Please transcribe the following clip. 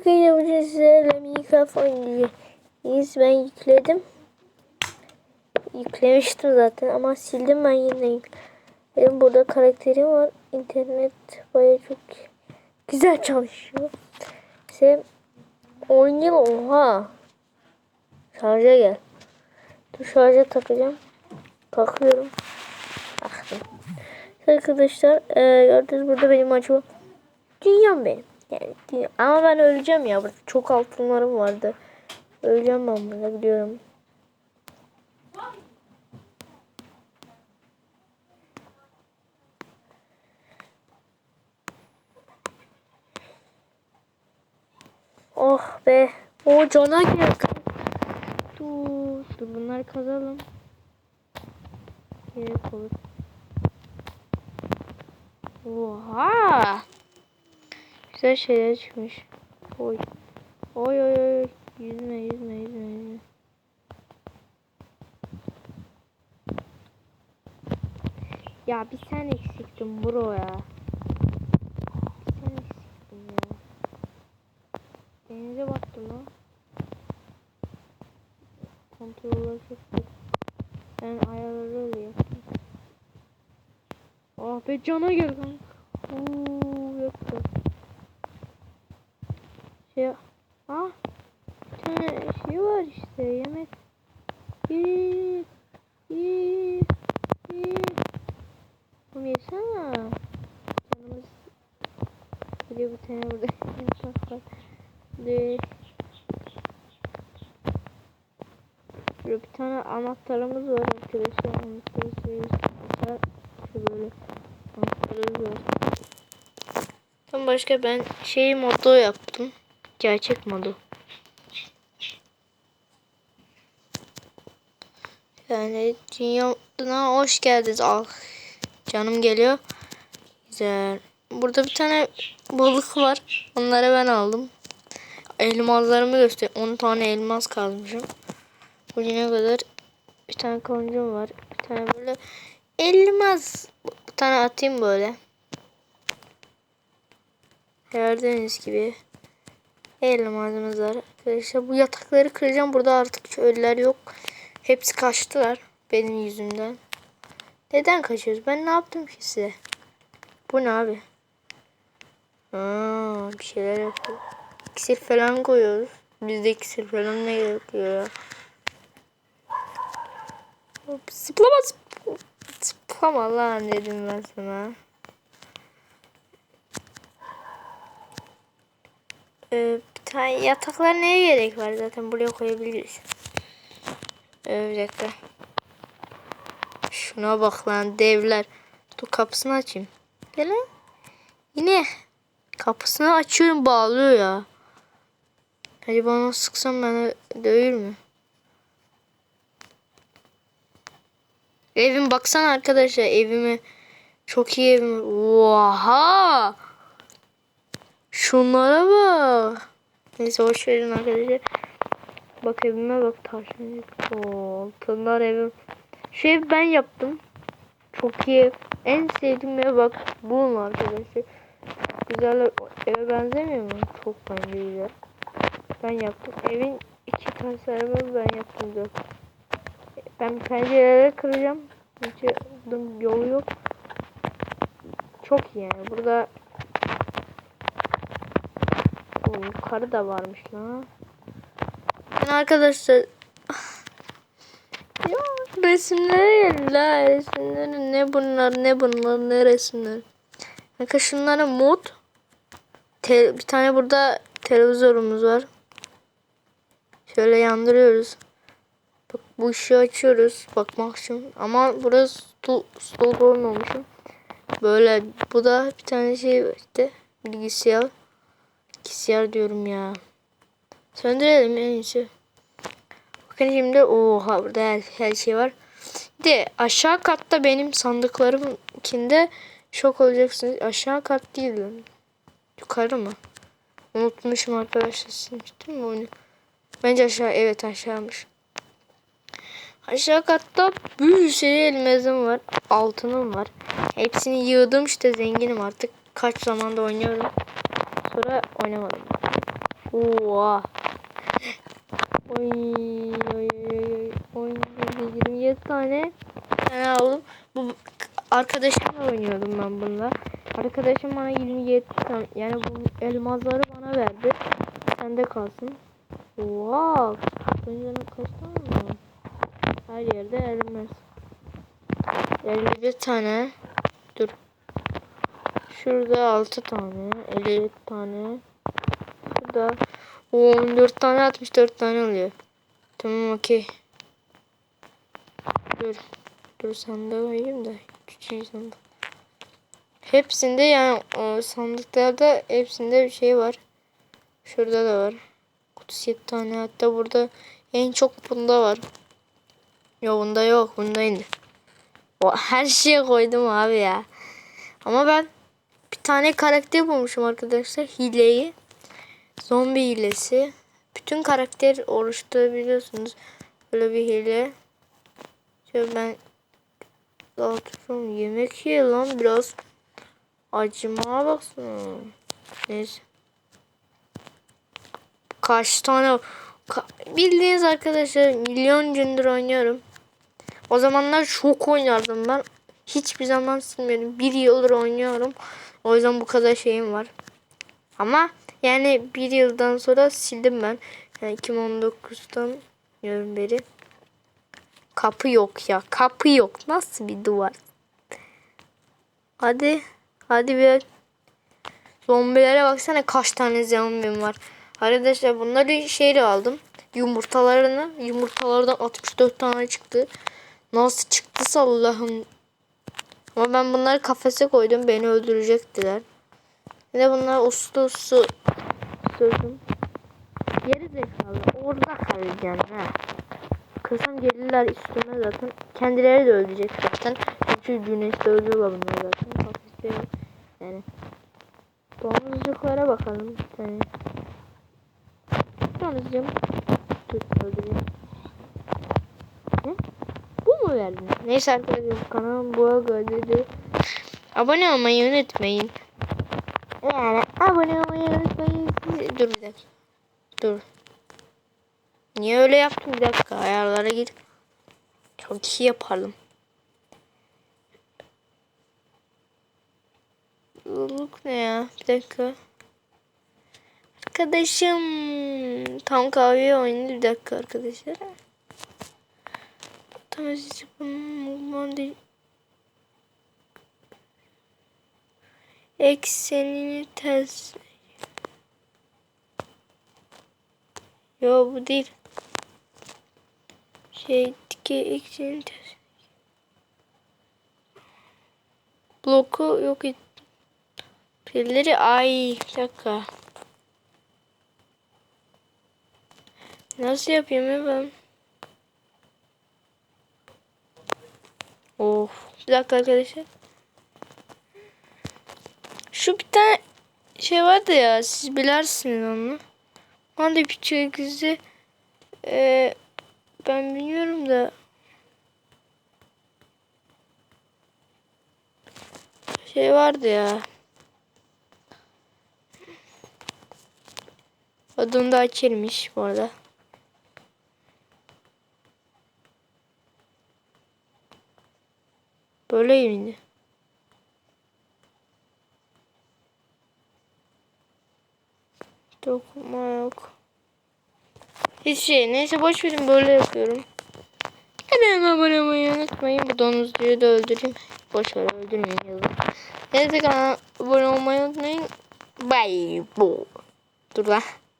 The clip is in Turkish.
Arkadaşlar bugün sizlerle Minecraft oynayacağız. Ben yükledim. Yüklemiştim zaten ama sildim ben yine yük- Benim burada karakterim var. İnternet baya çok güzel çalışıyor. İşte 10 yıl oha. Şarja gel. Dur şarja takacağım. Takıyorum. Taktım. Arkadaşlar e, gördüğünüz burada benim acaba dünyam benim. Yani ama ben öleceğim ya. Burada çok altınlarım vardı. Öleceğim ben burada biliyorum. Oh be. O cana gel. Dur. Dur bunları kazalım. Gerek olur. Oha. Güzel şeyler çıkmış. Oy. Oy oy oy. Yüzme yüzme yüzme yüzme. Ya bir sen eksiktin bro ya. Bir sen eksiktin ya. Denize baktım lan. Kontroller çok. Ben ayarları öyle yaptım. Ah be cana gel kanka. Şey ah bir şey var işte yemek. İyi iyi iyi. Bunu yesene. Canımız Biliyor bir tane burada yasak var. De. Böyle bir tane anahtarımız var arkadaşlar. Anahtarı böyle anahtarımız var. Tam başka ben şey modu yaptım. Gerçek modu. Yani dünyana hoş geldiniz. Ah, canım geliyor. Güzel. Burada bir tane balık var. Onları ben aldım. Elmaslarımı göster. 10 tane elmas kazmışım. Bugüne kadar bir tane koncum var. Bir tane böyle elmas. Bir tane atayım böyle. Gördüğünüz gibi elmasımız var. Arkadaşlar bu yatakları kıracağım. Burada artık ölüler yok. Hepsi kaçtılar benim yüzümden. Neden kaçıyoruz? Ben ne yaptım ki size? Bu ne abi? Aa, bir şeyler yapıyor. İksir falan koyuyoruz. Bizde iksir falan ne gerekiyor ya? Zıplama zıp- zıplama lan dedim ben sana. Ee, tane yataklar neye gerek var zaten buraya koyabiliriz. Ee, bir dakika. Şuna bak lan devler. Dur kapısını açayım. Gel. Yine kapısını açıyorum bağlıyor ya. Hadi bana sıksam beni dövür mü? Evim baksana arkadaşlar evime. Çok iyi evim. Oha! Şunlara bak. Neyse hoş verin arkadaşlar. Bak evime bak taşın. Altınlar evim. Şu ev ben yaptım. Çok iyi. En sevdiğim ev bak bu arkadaşlar. Güzel eve benzemiyor mu? Çok bence güzel. Ben yaptım. Evin iki tasarımı ben yaptım. Ben pencereleri kıracağım. Hiç yolu yok. Çok iyi yani. Burada Oo, karı da varmış lan. Ben arkadaşlar ya resimlere gelin la resimleri ne bunlar ne bunlar ne resimler. Bakın şunlara mod. Te- bir tane burada televizyonumuz var. Şöyle yandırıyoruz. Bak bu ışığı açıyoruz bakmak için. Ama burası stol, koymamışım. Böyle bu da bir tane şey işte bilgisayar. Bilgisayar diyorum ya. Söndürelim en iyisi. Bakın şimdi oha burada her, her şey var. De aşağı katta benim sandıklarımkinde şok olacaksınız. Aşağı kat değil lan. Yukarı mı? Unutmuşum arkadaşlar silmiştim mi oyunu? Bence aşağı evet aşağımış. Aşağı katta bir sürü elmazım var. Altınım var. Hepsini yığdım işte zenginim artık. Kaç zamanda oynuyorum. Sonra oynamadım. Oha. Oy oy oy oy. 27 tane tane aldım. Bu arkadaşımla oynuyordum ben bununla. Arkadaşım bana 27 tane yani bu elmasları bana verdi. Sende kalsın. Oha. Önceden kaç tane var? Her yerde elmas. 51 tane. Dur. Şurada 6 tane. 57 tane. Şurada 14 tane 64 tane oluyor. Tamam okey. Dur. Dur sandığa koyayım da. Küçük sandık. Hepsinde yani o sandıklarda hepsinde bir şey var. Şurada da var. 37 tane hatta burada en çok bunda var. Yok bunda yok. Bunda indi. O her şeye koydum abi ya. Ama ben bir tane karakter bulmuşum arkadaşlar. Hileyi. Zombi hilesi. Bütün karakter oluşturabiliyorsunuz. Böyle bir hile. Şöyle ben dağıtıyorum. Yemek ye lan biraz. Acıma baksana. Neyse. Kaç tane Ka- bildiğiniz arkadaşlar milyon gündür oynuyorum. O zamanlar çok oynardım ben. Hiçbir zaman silmedim. Bir yıldır oynuyorum. O yüzden bu kadar şeyim var. Ama yani bir yıldan sonra sildim ben. Yani 2019'dan diyorum beri. Kapı yok ya. Kapı yok. Nasıl bir duvar? Hadi. Hadi bir. Zombilere baksana kaç tane zombim var. Arkadaşlar bunları şeyle aldım. Yumurtalarını. Yumurtalardan 64 tane çıktı. Nasıl çıktıysa Allah'ım. Ama ben bunları kafese koydum. Beni öldürecektiler. Yine bunlar uslu uslu sürdüm. Geri zekalı. Orada kalacaksın ha. Kırsam gelirler üstüme zaten. Kendileri de ölecek zaten. Çünkü güneşte ölüyorlar bunlar zaten. Kafeste. Yani. Domuzcuklara bakalım. Bir tane. Domuzcuğum. Dur öldüreyim. Mu verdin? Neyse arkadaşlar kanalım bu dedi. Abone olmayı unutmayın. Yani abone olmayı unutmayın. Dur bir dakika. Dur. Niye öyle yaptım? Bir dakika ayarlara git. Çok iyi yaparım. Yoluk ne ya? Bir dakika. Arkadaşım. Tam kahve oynadı. Bir dakika arkadaşlar. Tam sizi bundan değil. Eksenini ters. Yo bu değil. Şey dike eksenini. Bloku yok et. Pilleri ay dakika. Nasıl yapayım ya ben? Of. Bir dakika arkadaşlar. Şu bir tane şey vardı ya siz bilirsiniz onu. Da küçük kızı e, ben bilmiyorum da şey vardı ya. Adım da açılmış bu arada. Böyle miydi? Dokunma yok. Hiç şey neyse boş verin böyle yapıyorum. Kanalıma abone olmayı unutmayın. Bu domuzcuyu da öldüreyim. Boş ver öldürmeyin yazın. Neyse kanalıma abone olmayı unutmayın. Bye. Dur lan.